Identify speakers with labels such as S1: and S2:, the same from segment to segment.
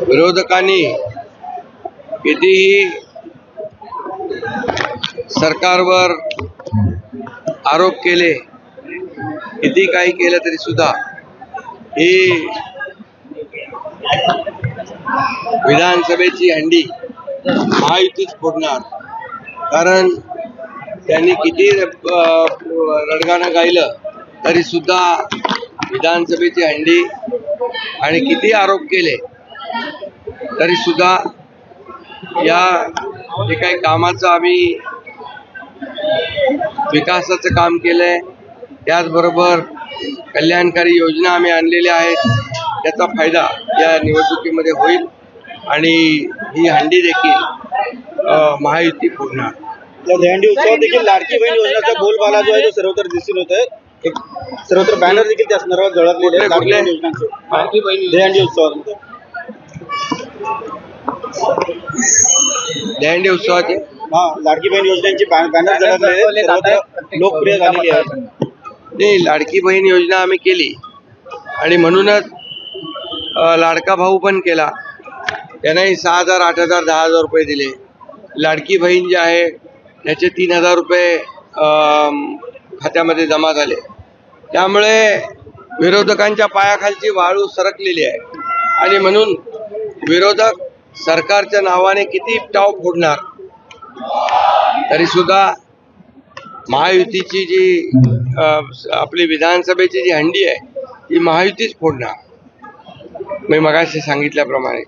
S1: विरोधकांनी कितीही सरकारवर आरोप केले किती काही केलं तरी सुद्धा ही विधानसभेची हंडी महायुतीच फोडणार. कारण त्यांनी किती रडगाणं गायलं तरी सुद्धा विधानसभेची हंडी आणि किती आरोप केले तरी सुद्धा या जे काही कामाचं आम्ही विकासाचं काम केलंय त्याचबरोबर कल्याणकारी योजना आम्ही आणलेल्या आहेत त्याचा फायदा या निवडणुकीमध्ये होईल आणि ही हंडी देखील महायुती पूर्ण
S2: या दहंडी उत्सवात देखील लाडकी बहीण योजनेचा बोलबाला जो आहे तो सर्वत्र दिसून होत आहे एक सर्वत्र बॅनर देखील त्या संदर्भात आहेत. योजनांचे दहीहंडी
S1: दहंडी उत्सवाचे?
S2: हा लाडकी बहीण योजनेची बॅ- बॅनर आहेत. सर्वत्र लोकप्रिय झालेली आहे.
S1: नाही लाडकी बहीण योजना आम्ही केली. आणि म्हणूनच अ, लाडका भाऊ पण केला. त्यानेही सहा हजार आठ हजार दहा हजार रुपये दिले. लाडकी बहीण जे आहे त्याचे तीन हजार रुपये अम, खात्यामध्ये जमा झाले. त्यामुळे विरोधकांच्या पायाखालची वाळू सरकलेली आहे. आणि म्हणून विरोधक सरकारच्या नावाने किती टाव फोडणार तरी सुद्धा महायुतीची जी आपली विधानसभेची जी हंडी आहे ती महायुतीच फोडणार. मी मगाशी सांगितल्याप्रमाणे.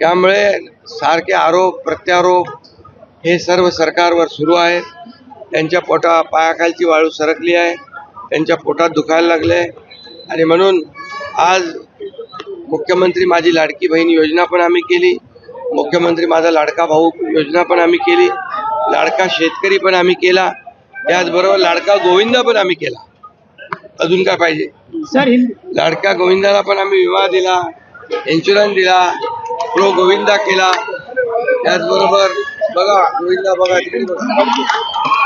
S1: त्यामुळे सारखे आरोप प्रत्यारोप हे सर्व सरकारवर सुरू आहे त्यांच्या पोटा पायाखालची वाळू सरकली आहे. त्यांच्या पोटात दुखायला लागले आणि म्हणून आज मुख्यमंत्री माझी लाडकी बहीण योजना पण आम्ही केली. मुख्यमंत्री माझा लाडका भाऊ योजना पण आम्ही केली. लाडका शेतकरी पण आम्ही केला. त्याचबरोबर लाडका गोविंदा पण आम्ही केला. अजून काय पाहिजे?
S3: सर
S1: लाडक्या गोविंदाला पण आम्ही विमा दिला इन्शुरन्स दिला प्रो गोविंदा केला. त्याचबरोबर बघा गोविंदा बघा तिकडे बघा.